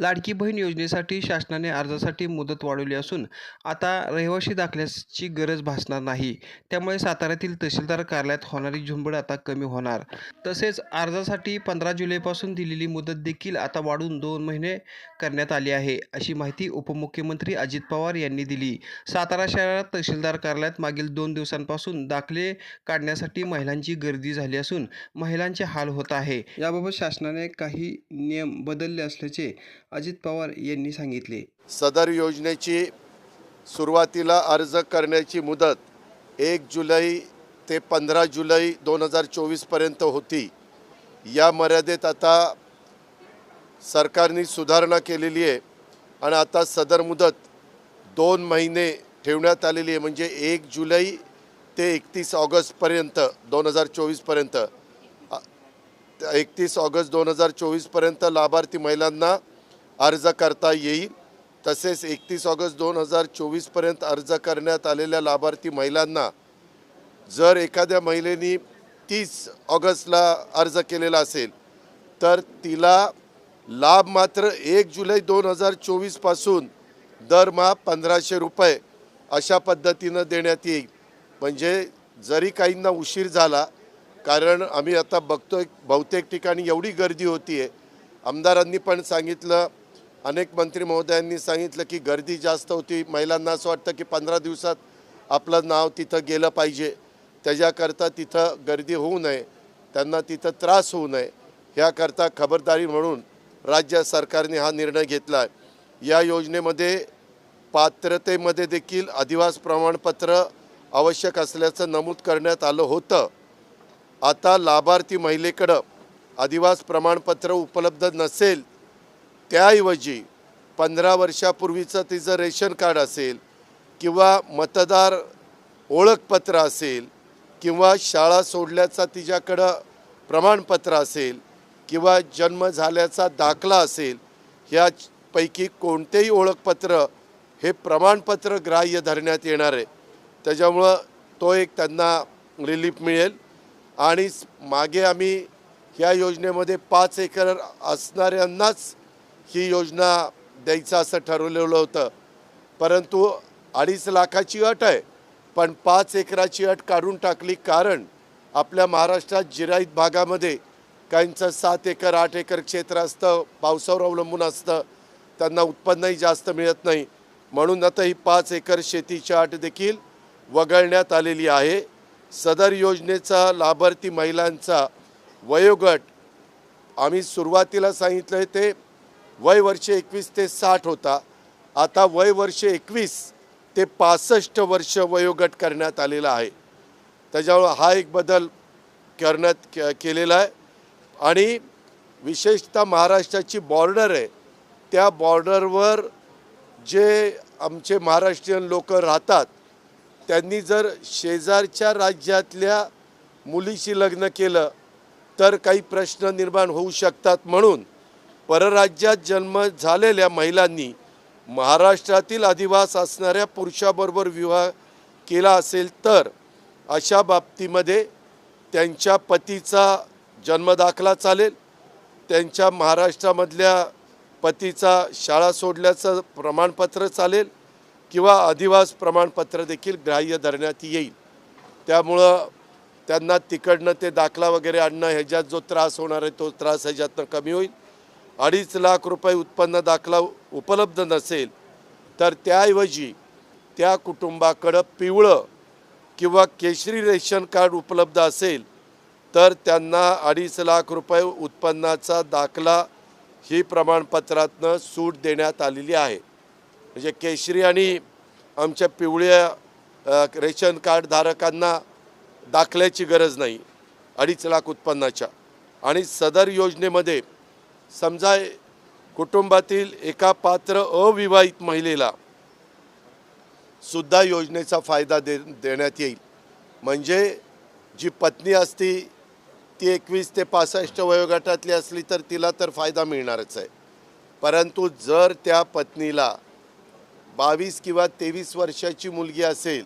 लाडकी बहीण योजनेसाठी शासनाने अर्जासाठी मुदत वाढवली असून आता रहिवासी दाखल्याची गरज भासणार नाही. त्यामुळे साताऱ्यातील तहसीलदार कार्यालयात होणारी झुंबड आता कमी होणार. तसेच अर्जासाठी पंधरा जुलैपासून दिलेली मुदत देखील आता वाढून दोन महिने करण्यात आली आहे अशी माहिती उपमुख्यमंत्री अजित पवार यांनी दिली. सातारा शहरात तहसीलदार कार्यालयात मागील दोन दिवसांपासून दाखले काढण्यासाठी महिलांची गर्दी झाली असून महिलांचे हाल होत आहे. याबाबत शासनाने काही नियम बदलले असल्याचे अजित पवार यांनी सांगितले. सदर योजनेची सुरुवातीला अर्ज करण्याची मुदत एक जुलै ते पंधरा जुलै दोन हजार चोवीसपर्यंत होती. या मर्यादेत आता सरकारने सुधारणा केलेली आहे आणि आता सदर मुदत दोन महिने ठेवण्यात आलेली आहे. म्हणजे एक जुलै ते एकतीस ऑगस्टपर्यंत दोन हजार चोवीसपर्यंत एकतीस ऑगस्ट दोन हजार चोवीसपर्यंत लाभार्थी महिलांना अर्ज करता येईल. तसेच एकतीस ऑगस्ट दोन हजार चोवीसपर्यंत अर्ज करण्यात आलेल्या लाभार्थी महिलांना जर एखाद्या महिलेनी तीस ऑगस्टला अर्ज केलेला असेल तर तिला लाभ मात्र एक जुलै दोन हजार चोवीसपासून दरमहा पंधराशे रुपये अशा पद्धतीनं देण्यात येईल. म्हणजे जरी काहींना उशीर झाला कारण आम्ही आता बघतोय बहुतेक ठिकाणी एवढी गर्दी होती आहे आमदारांनी पण सांगितलं अनेक मंत्री महोदयांनी सांगितलं की गर्दी जास्त होती. महिलांना असं वाटतं की पंधरा दिवसात आपलं नाव तिथं गेलं पाहिजे. त्याच्याकरता तिथं गर्दी होऊ नये. त्यांना तिथं त्रास होऊ नये. ह्याकरता खबरदारी म्हणून राज्य सरकारने हा निर्णय घेतला आहे. या योजनेमध्ये पात्रतेमध्ये देखील अधिवास प्रमाणपत्र आवश्यक असल्याचं नमूद करण्यात आलं होतं. आता लाभार्थी महिलेकडं अधिवास प्रमाणपत्र उपलब्ध नसेल त्याऐवजी पंधरा वर्षापूर्वीचं तिचं रेशन कार्ड असेल किंवा मतदार ओळखपत्र असेल किंवा शाळा सोडल्याचा तिच्याकडं प्रमाणपत्र असेल किंवा जन्म झाल्याचा दाखला असेल ह्यापैकी कोणतेही ओळखपत्र हे प्रमाणपत्र ग्राह्य धरण्यात येणार आहे. त्याच्यामुळं तो एक त्यांना रिलीफ मिळेल. आणि मागे आम्ही ह्या योजनेमध्ये पाच एकर असणाऱ्यांनाच ही योजना द्यायचं असं ठरवलेलं होतं. परंतु अडीच लाखाची अट आहे. पण पाच एकराची अट काढून टाकली कारण आपल्या महाराष्ट्रात जिराईत भागामध्ये काहींचं सात एकर आठ एकर क्षेत्र असतं पावसावर अवलंबून असतं. त्यांना उत्पन्नही जास्त मिळत नाही. म्हणून आता ही पाच एकर शेतीची अट देखील वगळण्यात आलेली आहे. सदर योजनेचा लाभार्थी महिलांचा वयोगट आम्ही सुरुवातीला सांगितलं ते वय वर्ष एकवीस ते साठ होता. आता वय वर्ष एकवीस ते पासष्ट वर्ष वयोगट करण्यात आलेला आहे. त्याच्यामुळं हा एक बदल करण्यात के केलेला आहे. आणि विशेषतः महाराष्ट्राची बॉर्डर आहे. त्या बॉर्डरवर जे आमचे महाराष्ट्रीयन लोक राहतात त्यांनी जर शेजारच्या राज्यातल्या मुलीशी लग्न केलं तर काही प्रश्न निर्माण होऊ शकतात म्हणून परराज्यात जन्म झालेल्या महिलांनी महाराष्ट्रातील अधिवास असणाऱ्या पुरुषाबरोबर विवाह केला असेल तर अशा बाबतीमध्ये त्यांच्या पतीचा जन्मदाखला चालेल. त्यांच्या महाराष्ट्रामधल्या पतीचा शाळा सोडल्याचं प्रमाणपत्र चालेल किंवा अधिवास प्रमाणपत्र देखील ग्राह्य धरण्यात येईल. त्यामुळं त्यांना तिकडनं ते दाखला वगैरे आणणं ह्याच्यात जो त्रास होणार आहे तो त्रास ह्याच्यातनं कमी होईल. अडीच लाख रुपये उत्पन्न दाखला उपलब्ध नसेल तर त्याऐवजी त्या कुटुंबाकडं पिवळं किंवा केशरी रेशन कार्ड उपलब्ध असेल तर त्यांना अडीच लाख रुपये उत्पन्नाचा दाखला ही प्रमाणपत्रातनं सूट देण्यात आलेली आहे. म्हणजे केशरी आणि आमच्या पिवळ्या रेशन कार्ड धारकांना दाखल्याची गरज नाही अडीच लाख उत्पन्नाच्या. आणि सदर योजनेमध्ये समजा कुटुंबातील एका पात्र अविवाहित महिलेला सुद्धा योजनेचा फायदा दे देण्यात येईल. म्हणजे जी पत्नी असती ती एकवीस ते पासष्ट वयोगटातली असली तर तिला तर फायदा मिळणारच आहे. परंतु जर त्या पत्नीला बावीस किंवा तेवीस वर्षाची मुलगी असेल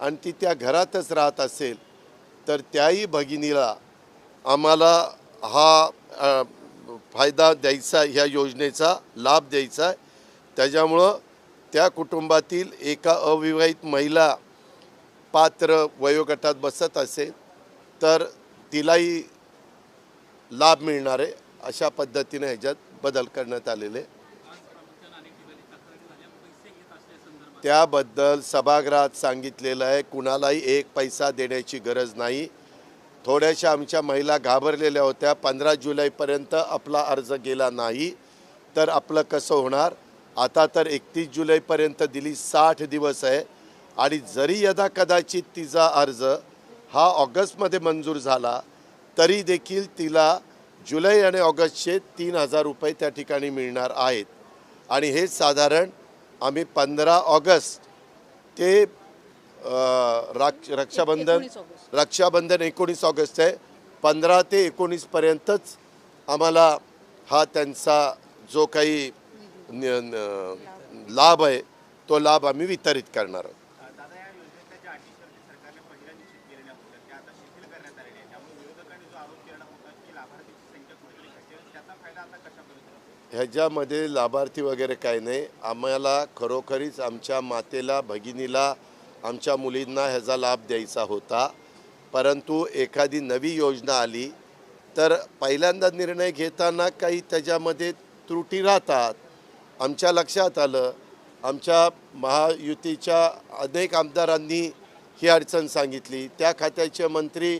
आणि ती त्या घरातच राहत असेल तर त्याही भगिनीला आम्हाला हा फायदा द्यायचा ह्या योजनेचा लाभ द्यायचा आहे. त्याच्यामुळं त्या कुटुंबातील एका अविवाहित महिला पात्र वयोगटात बसत असेल तर तिलाही लाभ मिळणार आहे अशा पद्धतीने ह्याच्यात बदल करण्यात आलेले त्याबद्दल सभागृहात सांगितलेलं आहे कुणालाही एक पैसा देण्याची गरज नाही. थोड्याशा आमच्या महिला घाबरलेल्या होत्या. पंधरा जुलैपर्यंत आपला अर्ज गेला नाही. तर आपलं कसं होणार? आता तर एकतीस जुलैपर्यंत दिली साठ दिवस आहे. आणि जरी यदा कदाचित तिचा अर्ज हा ऑगस्टमध्ये मंजूर झाला तरी देखील तिला जुलै आणि ऑगस्टचे तीन हजार रुपये त्या ठिकाणी मिळणार आहेत. आणि हे साधारण आम्ही पंधरा ऑगस्ट ते राक्ष रक्षाबंधन रक्षाबंधन एकोणीस ऑगस्ट आहे. पंधरा ते एकोणीसपर्यंतच आम्हाला हा त्यांचा जो काही लाभ आहे तो लाभ आम्ही वितरित करणार आहोत. दादा या योजनेच्या ज्या अटी शर्ती सरकारने पहिल्या निश्चित केलेल्या होत्या त्या आता शिथिल करण्यात आलेल्या आहेत. त्यामुळे विरोधकांनी जो आरोप केला होता की लाभार्थीची संख्या कुठेतरी घटेल त्याचा फायदा आता कशापर्यंत होतो? ह्याच्यामध्ये लाभार्थी वगैरे काही नाही. आम्हाला खरोखरीच आमच्या मातेला भगिनीला आमच्या मुलींना ह्याचा लाभ द्यायचा होता. परंतु एखादी नवी योजना आली तर पहिल्यांदा निर्णय घेताना काही त्याच्यामध्ये त्रुटी राहतात. आमच्या लक्षात आलं आमच्या महायुतीच्या अनेक आमदारांनी ही अडचण सांगितली. त्या खात्याचे मंत्री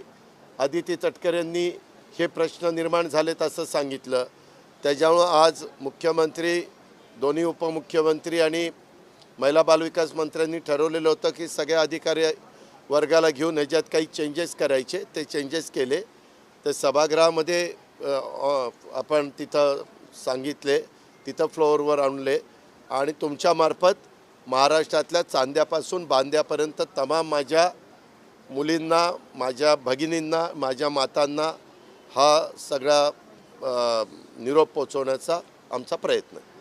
आदिती तटकरेंनी हे प्रश्न निर्माण झालेत असं सांगितलं. त्याच्यामुळं आज मुख्यमंत्री दोन्ही उपमुख्यमंत्री आणि महिला बालविकास मंत्र्यांनी ठरवलेलं होतं की सगळ्या अधिकारी वर्गाला घेऊन ह्याच्यात काही चेंजेस करायचे. ते चेंजेस केले. तर सभागृहामध्ये आपण तिथं सांगितले तिथं फ्लोअरवर आणले. आणि तुमच्यामार्फत महाराष्ट्रातल्या चांद्यापासून बांद्यापर्यंत तमाम माझ्या मुलींना माझ्या भगिनींना माझ्या मातांना हा सगळा निरोप पोचवण्याचा आमचा प्रयत्न आहे.